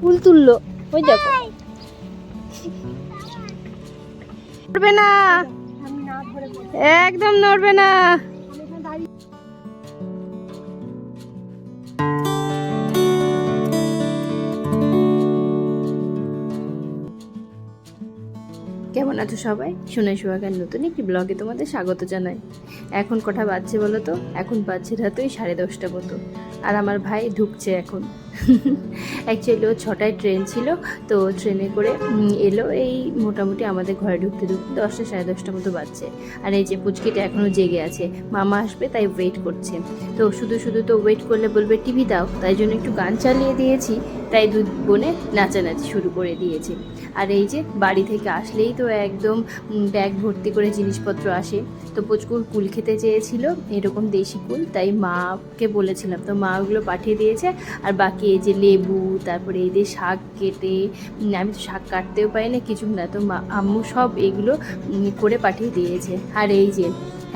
ফুল তুললো। ওই দেখো। নড়বে না। একদম নড়বে না। কেমন আছো সবাই? শুনে সোহাগের নতুন একটি ব্লগে তোমাদের স্বাগত জানাই। এখন কটা বাজছে বলো তো? এখন বাজছে রাত ওই সাড়ে দশটা মতো। আর আমার ভাই ঢুকছে এখন। অ্যাকচুয়ালি ও ছটায় ট্রেন ছিল, তো ট্রেনে করে এলো। এই মোটামুটি আমাদের ঘরে ঢুকতে ঢুকতে দশটা, সাড়ে দশটা মতো বাজছে। আর এই যে পুচকিটা এখনও জেগে আছে। মামা আসবে, তাই ওয়েট করছে। তো শুধু শুধু তো ওয়েট করলে বলবে, টিভি দাও। তাই জন্য একটু গান চালিয়ে দিয়েছি। তাই দু বোনে নাচানাচি শুরু করে দিয়েছে। আর এই যে বাড়ি থেকে আসলেই তো একদম ব্যাগ ভর্তি করে জিনিসপত্র আসে। তো পুচকুর কুল খেতে চেয়েছিল, এরকম দেশি কুল। তাই মাকে বলেছিলাম, তো মা ওগুলো পাঠিয়ে দিয়েছে। আর বাকি এই যে লেবু, তারপরে এই যে শাক কেটে আমি তো শাক কাটতেও পারি না, কিছু না, তো আম্মু সব এগুলো করে পাঠিয়ে দিয়েছে। আর এই যে,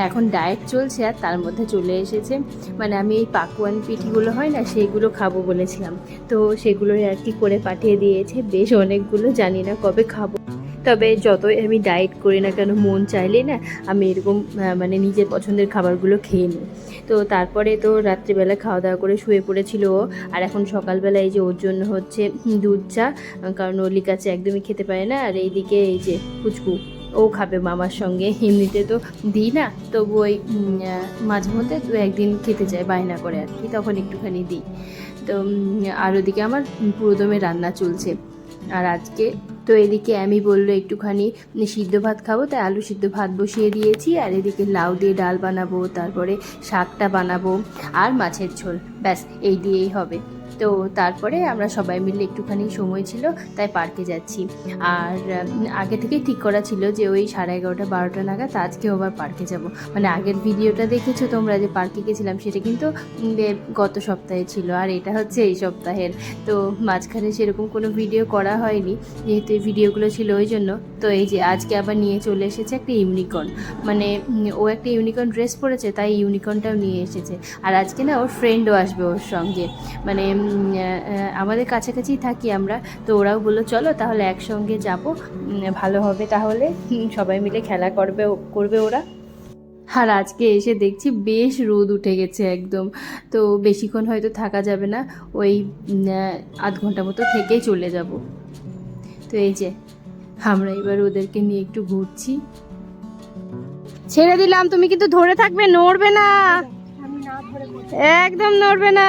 এখন ডায়েট চলছে আর তার মধ্যে চলে এসেছে। মানে আমি এই পাকুয়ান পিঠিগুলো হয় না সেইগুলো খাব বলেছিলাম। তো সেগুলোই আর কি করে পাঠিয়ে দিয়েছে। বেশ অনেকগুলো, জানি না কবে খাব। তবে যতই আমি ডায়েট করি না কেন, মন চাইলে না আমি এরকম মানে নিজের পছন্দের খাবারগুলো খেয়ে নিই। তো তারপরে তো রাত্রিবেলা খাওয়া দাওয়া করে শুয়ে পড়েছিল ও। আর এখন সকালবেলা এই যে ওর জন্য হচ্ছে দুধ চা, কারণ ও লিকাচে একদমই খেতে পারে না। আর এইদিকে এই যে ফুচকু, ও খাবে মামার সঙ্গে। এমনিতে তো দিই না, তবু ওই মাঝে মধ্যে দু একদিন খেতে চায় বায়না করে আর কি, তখন একটুখানি দিই। তো আর ওদিকে আমার পুরোদমে রান্না চলছে। আর আজকে তো এদিকে আমি বলল, একটুখানি সিদ্ধ ভাত খাব, তাই আলু সিদ্ধ ভাত বসিয়ে দিয়েছি, আর এদিকে লাউ দিয়ে ডাল বানাবো, তারপরে শাকটা বানাবো আর মাছের ঝোল। ব্যাস, এই দিয়েই হবে। তো তারপরে আমরা সবাই মিলে একটুখানি সময় ছিল, তাই পার্কে যাচ্ছি। আর আগে থেকেই ঠিক করা ছিল যে ওই সাড়ে এগারোটা, বারোটা নাগাদ আজকে আবার পার্কে যাব। মানে আগের ভিডিওটা দেখেছ তোমরা যে পার্কে গেছিলাম, সেটা কিন্তু গত সপ্তাহে ছিল। আর এটা হচ্ছে এই সপ্তাহের। তো মাঝখানে সেরকম কোনো ভিডিও করা হয়নি, যেহেতু এই ভিডিওগুলো ছিল ওই জন্য। তো এই যে আজকে আবার নিয়ে চলে এসেছে একটা ইউনিকর্ন মানে ও একটা ইউনিকর্ন ড্রেস পরেছে, তাই ইউনিকর্নটাও নিয়ে এসেছে। আর আজকে না ওর ফ্রেন্ডও আসবে ওর সঙ্গে। মানে আমাদের কাছাকাছি থাকি আমরা তো ওরাও বলল চলো তাহলে একসঙ্গে যাব ভালো হবে তাহলে। সবাই মিলে খেলা করবে করবে ওরা। আর আজকে এসে দেখছি বেশ রোদ উঠে গেছে একদম তো বেশিক্ষণ হয়তো থাকা যাবে না ওই আধ ঘণ্টা মতো থেকেই চলে যাব। তো এই যে আমরা এবার ওদেরকে নিয়ে একটু ঘুরছি। ছেড়ে দিলাম তুমি কিন্তু ধরে থাকবে নড়বে না। একদম নড়বে না।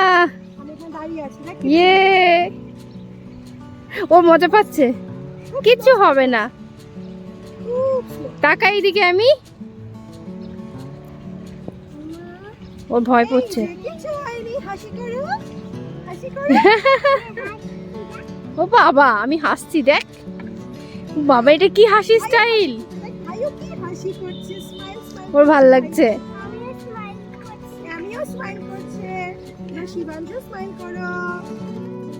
ইয়ে। ও মজা পাচ্ছে। কিচ্ছু হবে না। তাকাই দিকে আমি। ওর ভয় পড়ছে ও বাবা আমি হাসছি দেখ। বাবা এটা কি হাসি স্টাইল? ওর ভালো লাগছে। না শিবাঞ্জু স্মাইল করো।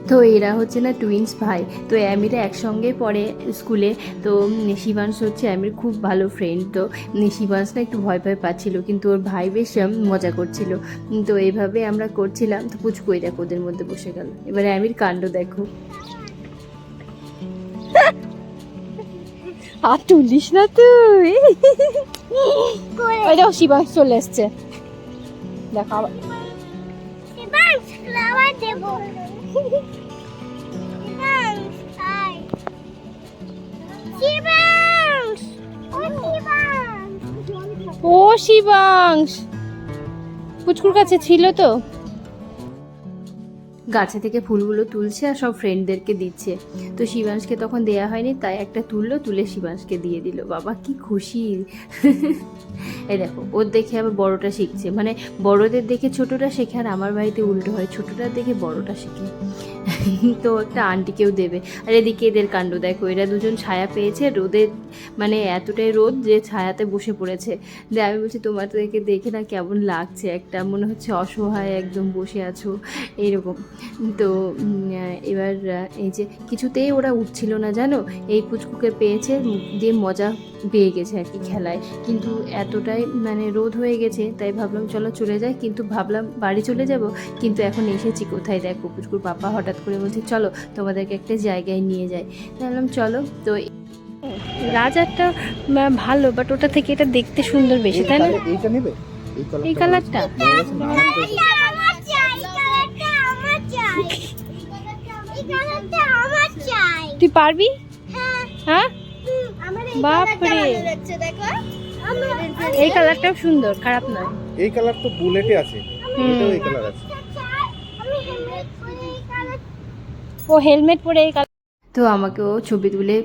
তো এরা হচ্ছে না টুইন্স ভাই। তো অ্যামিরা একসঙ্গে পড়ে স্কুলে তো শিবাংশ হচ্ছে অ্যামির খুব ভালো ফ্রেন্ড তো শিবাংশ না একটু ভয় ভয় পাচ্ছিল কিন্তু ওর ভাই বেশ মজা করছিল। তো এইভাবে আমরা করছিলাম তো পুচকুই দেখো ওদের মধ্যে বসে গেল। এবার অ্যামির কাণ্ড দেখো। আর তুলিস না তুই। শিবাংশ চলে এসছে। দেখো আবার। শিবাঞ্জ দেব। ও শিবাংশ। পুচকুর কাছে ছিল তো? গাছে থেকে ফুলগুলো তুলছে আর সব ফ্রেন্ডদেরকে দিচ্ছে। তো শিবাংশকে তখন দেয়া হয়নি তাই একটা তুললো তুলে শিবাংশকে দিয়ে দিল। বাবা কি খুশি। এই দেখো, ওর দেখে আবার বড়টা শিখছে। মানে বড়দের দেখে ছোটটা শেখে আর আমার বাড়িতে উল্টো হয়। ছোটটা দেখে বড়টা শেখে। তো একটা আন্টিকেও দেবে। আর এদিকে এদের কাণ্ড, দেখো, এরা দুজন ছায়া পেয়েছে। রোদের মানে এতটাই রোদ যে ছায়াতে বসে পড়েছে। দিয়ে আমি বলছি তোমার তোদেরকে দেখে না কেমন লাগছে? একটা মনে হচ্ছে অসহায় একদম বসে আছো। এইরকম তো এবার, এই যে, কিছুতেই ওরা উঠছিল না, জানো? এই পুচকুকে পেয়েছে দিয়ে মজা পেয়ে গেছে আর কি খেলায়। কিন্তু এতটাই সবাই মানে রোদ হয়ে গেছে তাই ভাবলাম চলো চলে যাই কিন্তু ভাবলাম বাড়ি চলে যাব কিন্তু এখন এসেছি কোথায় দেখো? পুচকুর পাপা হঠাৎ করে বলছে চলো তোমাদেরকে একটা জায়গায় নিয়ে যাই। বললাম চলো। তো রাজারটা ভালো বাট ওটা থেকে এটা দেখতে সুন্দর বেশি তাই না? এইটা নেবে? এই কালারটা এই কালারটা? আমার চাই কালারটা আমার চাই এই কালারটা আমার চাই। তুই পারবি? হ্যাঁ। হ্যাঁ? আমার এই বাপরে। কালারটা ভালো লাগছে দেখো। এই কালারটাও সুন্দর খারাপ না এই কালার তো বুলেটে আছে এটাও এই কালার আছে। ও হেলমেট পরে এই কালার তো আমাকে ও ছবি তুলে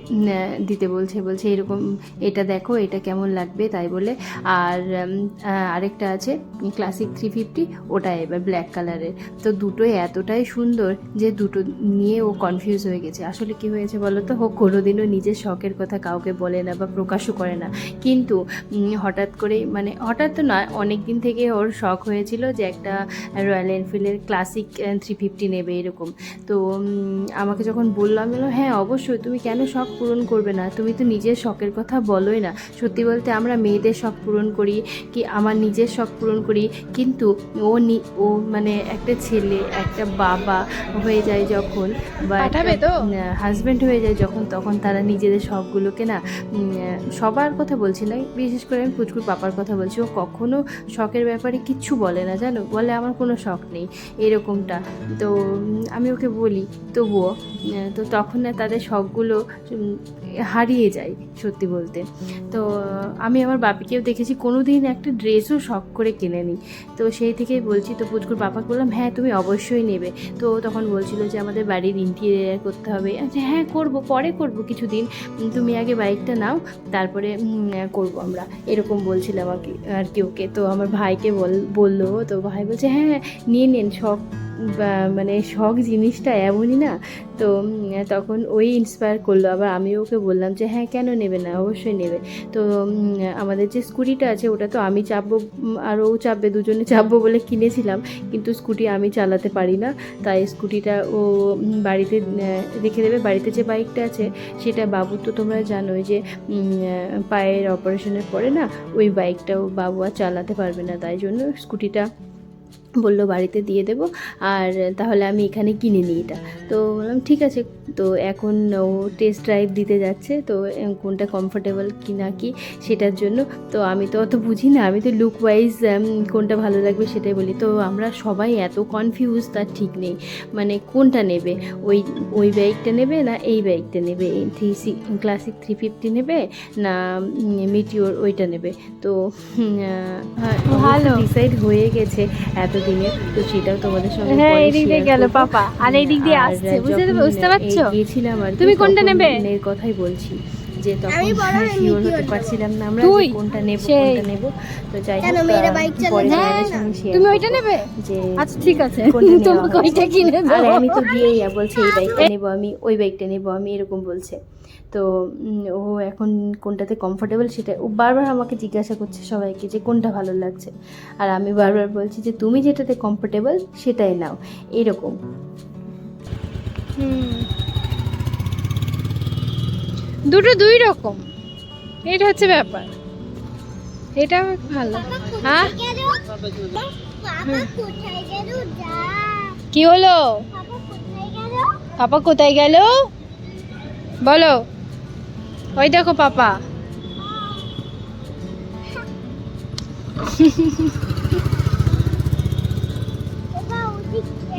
দিতে বলছে বলছে এরকম, এটা দেখো, এটা কেমন লাগবে, তাই বলে। আর আরেকটা আছে ক্লাসিক থ্রি ফিফটি ওটা এবার ব্ল্যাক কালারের তো দুটোই এতটাই সুন্দর যে দুটো নিয়ে ও কনফিউজ হয়ে গেছে। আসলে কি হয়েছে বলো তো? ও কোনোদিনও নিজের শখের কথা কাউকে বলে না বা প্রকাশও করে না। কিন্তু হঠাৎ করে মানে হঠাৎ তো নয় অনেক দিন থেকে ওর শখ হয়েছিল যে একটা রয়্যাল এনফিল্ডের ক্লাসিক থ্রি ফিফটি নেবে এরকম। তো আমাকে যখন বললাম হ্যাঁ অবশ্যই। তুমি কেন শখ পূরণ করবে না? তুমি তো নিজের শখের কথা বলোই না। সত্যি বলতে আমরা মেয়েদের শখ পূরণ করি কি আমার নিজের শখ পূরণ করি। কিন্তু ও ও মানে একটা ছেলে একটা বাবা হয়ে যায় যখন বা হাজব্যান্ড হয়ে যায় যখন তখন তারা নিজেদের শখগুলোকে না সবার কথা বলছি। না বিশেষ করে আমি পুচকুর পাপার কথা বলছি। ও কখনো শখের ব্যাপারে কিচ্ছু বলে না জানো? বলে আমার কোনো শখ নেই। এরকমটা। তো আমি ওকে বলি তবুও তো তখন না তাদের শখগুলো হারিয়ে যায় সত্যি বলতে। তো, আমি আমার বাপিকেও দেখেছি কোনো দিন একটা ড্রেসও শখ করে কিনে নিই তো সেই থেকেই বলছি তো পুচকুর পাপাকে বললাম হ্যাঁ তুমি অবশ্যই নেবে। তো তখন বলছিল যে, আমাদের বাড়ির ইন্টিরিয়ার করতে হবে। আচ্ছা হ্যাঁ করব, পরে করব কিছুদিন। তুমি আগে বাইকটা নাও, তারপরে করব আমরা। এরকম বলছিলাম আর কি আর কি ওকে। তো আমার ভাইকে বল, বলল তো ভাই বলছে হ্যাঁ নিয়ে নিন, শখ মানে শখ জিনিসটা এমনই না, তো তখন ওই ইন্সপায়ার করল। আবার আমি ওকে বললাম যে হ্যাঁ কেন নেবে না? অবশ্যই নেবে। তো আমাদের যে স্কুটিটা আছে, ওটা তো আমি চাপবো আর ও চাপবে, দুজনে চাপবো বলে কিনেছিলাম। কিন্তু স্কুটি আমি চালাতে পারি না। তাই স্কুটিটা ও বাড়িতে রেখে দেবে। বাড়িতে যে বাইকটা আছে, সেটা বাবু তো তোমরা জানোই যে পায়ের অপারেশনের পরে না, ওই বাইকটাও বাবু আর চালাতে পারবে না। তাই জন্য স্কুটিটা বলল বাড়িতে দিয়ে দেবো আর তাহলে আমি এখানে কিনে নিই এটা। তো বললাম ঠিক আছে। তো এখন ও টেস্ট ড্রাইভ দিতে যাচ্ছে তো কোনটা কমফোর্টেবল কি না কি সেটার জন্য। তো আমি তো অত বুঝি না আমি তো লুক ওয়াইজ কোনটা ভালো লাগবে সেটাই বলি। তো আমরা সবাই এত কনফিউজ তার ঠিক নেই। মানে কোনটা নেবে? ওই ওই বাইকটা নেবে না এই বাইকটা নেবে? এই three C classic three fifty নেবে না মিটিওর ওইটা নেবে? তো ভালো। ডিসাইড হয়ে গেছে তো সেটাও তোমাদের সঙ্গে হ্যাঁ পরে এই দিক দিয়ে গেল পাপা। আর এই দিক দিয়ে আসছে বুঝতে বুঝতে পারছ? গিয়েছিলাম আর তুমি কোনটা নেবে? এর কথাই বলছি যে তখন আমি বড় হয়ে শিওর হতে পারছিলাম না আমরা তুই? যে কোনটা নেব। কোনটা নেব। তো যাই কেন হোক, সঙ্গে share তুমি ওইটা নেবে? যে আচ্ছা ঠিক আছে। কোনটা তোমাকে। ওইটা কিনে আরে দেবো। আমি তো দিয়েই বলছে এই বাইকটা নেব আমি ওই বাইকটা নেব আমি এরকম বলছে। তো ও এখন কোনটাতে কমফোর্টেবল সেটা ও বারবার আমাকে জিজ্ঞাসা করছে সবাইকে যে কোনটা ভালো লাগছে। আর আমি বারবার বলছি যে তুমি যেটাতে কমফোর্টেবল সেটাই নাও। এরকম। দুটো দুই রকম। এটা হচ্ছে ব্যাপার। এটা ভালো। হ্যাঁ? বাবা কোথায় গেল যা কি হলো? বাবা কোথায় গেল? পাপা কোথায় গেল? বলো। ওই দেখো পাপা।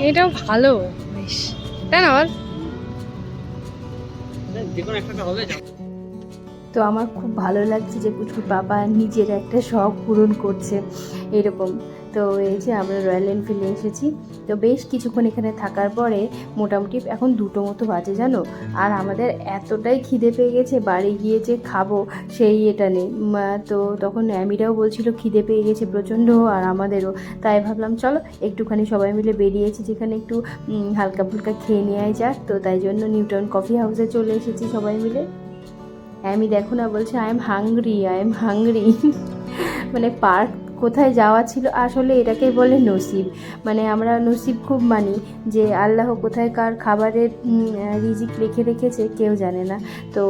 এটাও ভালো, বেশ। তাই না বল? তো আমার খুব ভালো লাগছে যে পুচকুর বাবা নিজের একটা শখ পূরণ করছে, এরকম। তো এই যে আমরা রয়্যাল এনফিল্ডে এসেছি। তো বেশ কিছুক্ষণ এখানে থাকার পরে মোটামুটি এখন দুটো মতো বাজে, জানো? আর আমাদের এতটাই খিদে পেয়ে গেছে, বাড়ি গিয়ে যে খাব সেই এটা নেই। তো তখন অ্যামিরাও বলছিল খিদে পেয়ে গেছে প্রচণ্ড আর আমাদেরও। তাই ভাবলাম, চলো, একটুখানি সবাই মিলে বেরিয়েছি, যেখানে একটু হালকা ফুলকা খেয়ে নেওয়াই যাক। তো তাই জন্য নিউটন কফি হাউসে চলে এসেছি সবাই মিলে। আমি দেখো না, বলছে I am hungry I am hungry মানে পার্ক কোথায় যাওয়া ছিল আসলে এটাকে বলে নসিব। মানে আমরা নসিব খুব মানি যে আল্লাহ কোথায় কার খাবারের রিজিক রেখে রেখেছে কেউ জানে না। তো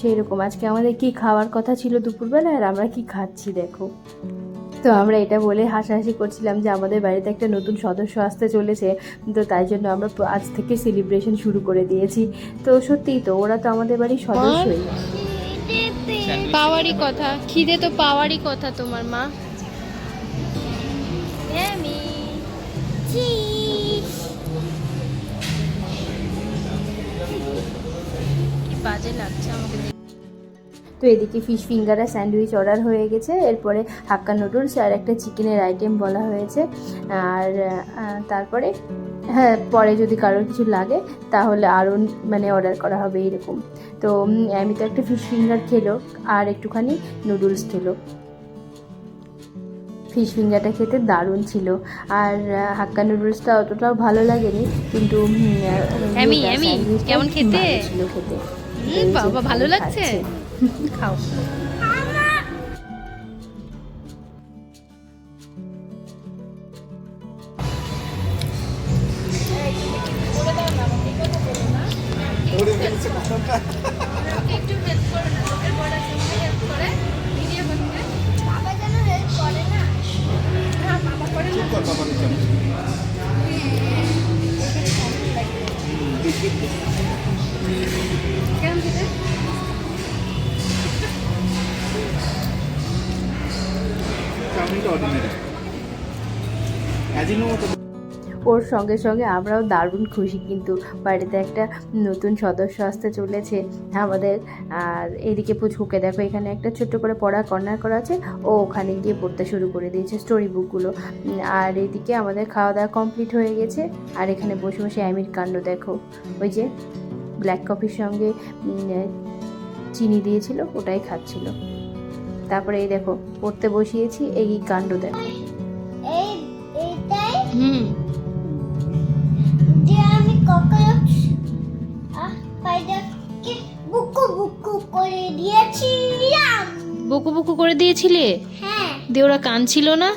সেই রকম আজকে আমাদের কি খাওয়ার কথা ছিল দুপুরবেলা আর আমরা কি খাচ্ছি, দেখো। তো আমরা এটা বলে হাসাহাসি করছিলাম যে আমাদের বাড়িতে একটা নতুন সদস্য আসতে চলেছে। তো তাই জন্য আমরা আজ থেকে সেলিব্রেশন শুরু করে দিয়েছি। তো সত্যিই তো, ওরা তো আমাদের বাড়ির সদস্যই। পাওয়ারই কথা। খিদে তো পাওয়ারই কথা তোমার মা। বাজে লাগছে তো এদিকে ফিশ ফিঙ্গার আর স্যান্ডউইচ অর্ডার হয়ে গেছে, এরপরে হাক্কা নুডলস আর একটা চিকেনের আইটেম বলা হয়েছে। আর তারপরে হ্যাঁ পরে যদি কারোর কিছু লাগে, তাহলে আরও মানে অর্ডার করা হবে এরকম তো আমি তো একটা ফিশ ফিঙ্গার খেলো, আর একটুখানি নুডলস খেলো। ফিশ ফিঙ্গারটা খেতে দারুণ ছিল। আর হাক্কা নুডলসটা অতটাও ভালো লাগেনি কিন্তু কেমন খেতে? ছিল খেতে। বাবা ভালো লাগছে। খাও। বাবা চাউমিনটা অর্ডিনারি অ্যাজিনোমোটো ওর সঙ্গে সঙ্গে আমরাও দারুণ খুশি। কিন্তু বাড়িতে একটা নতুন সদস্য আসতে চলেছে আমাদের। আর এদিকে পুচকুকে দেখো এখানে একটা ছোট্ট করে পড়া কর্নার করা আছে। ও ওখানে গিয়ে পড়তে শুরু করে দিয়েছে স্টোরি বুকগুলো আর এদিকে আমাদের খাওয়া দাওয়া কমপ্লিট হয়ে গেছে। আর এখানে বসে বসে অ্যামির কাণ্ড দেখো। ওই যে ব্ল্যাক কফির সঙ্গে চিনি দিয়েছিল ওটাই খাচ্ছিল। তারপরে এই দেখো পড়তে বসিয়েছি এই কাণ্ড দেখো। হুম। ককরোচ বুকু বুকু করে দিয়েছিলাম বকু বকু করে দিয়েছিলে? হ্যাঁ। দিয়ে ওরা কাঁদছিল না?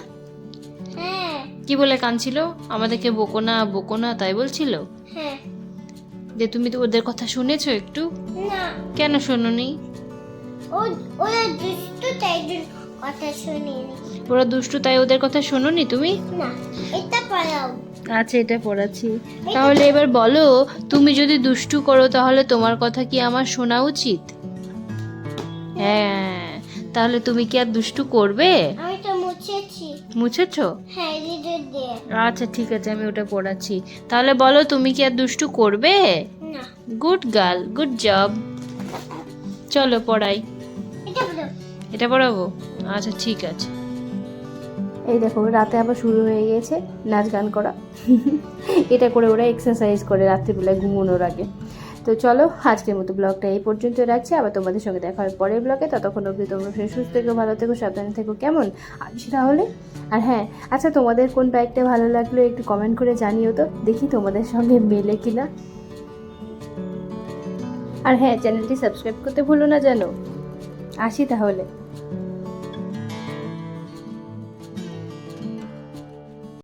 হ্যাঁ। কি বলে কাঁদছিল আমাদেরকে বকো না বকো না তাই বলছিল? হ্যাঁ। যে তুমি তো ওদের কথা শুনেছো একটু? না। কেন শোনোনি? ও ওরা দুষ্টু তাই কথা শুনিনি। ওরা দুষ্টু তাই ওদের কথা শোনোনি তুমি? না এটা পারাও আচ্ছা এটা পড়াচ্ছি। তাহলে এবার বলো তুমি যদি দুষ্টু করো তাহলে তোমার কথা কি আমার শোনা উচিত? হ্যাঁ তাহলে তুমি কি আর দুষ্টু করবে? মুছেছো। হ্যাঁ আচ্ছা ঠিক আছে আমি ওটা পড়াচ্ছি। তাহলে বলো তুমি কি আর দুষ্টু করবে? Good girl good job. চলো পড়াই। এটা পড়াবো? আচ্ছা ঠিক আছে। এই দেখো, রাতে আবার শুরু হয়ে গিয়েছে নাচ গান করা। এটা করে ওরা এক্সারসাইজ করে রাত্রিবেলায় ঘুমোনোর আগে। তো চলো, আজকের মতো ব্লগটা এই পর্যন্ত রাখছি। আবার তোমাদের সঙ্গে দেখা হবে পরের ব্লগে ততক্ষণ অবধি তোমরা সুস্থ থেকো, ভালো থেকো, সাবধানে থেকো। কেমন? আজ তাহলে? আর হ্যাঁ আচ্ছা তোমাদের কোন বাইকটা ভালো লাগল একটু কমেন্ট করে জানিও তো। দেখি তোমাদের সঙ্গে মেলে কিনা। আর হ্যাঁ চ্যানেলটি সাবস্ক্রাইব করতে ভুলো না জানো? আসি তাহলে।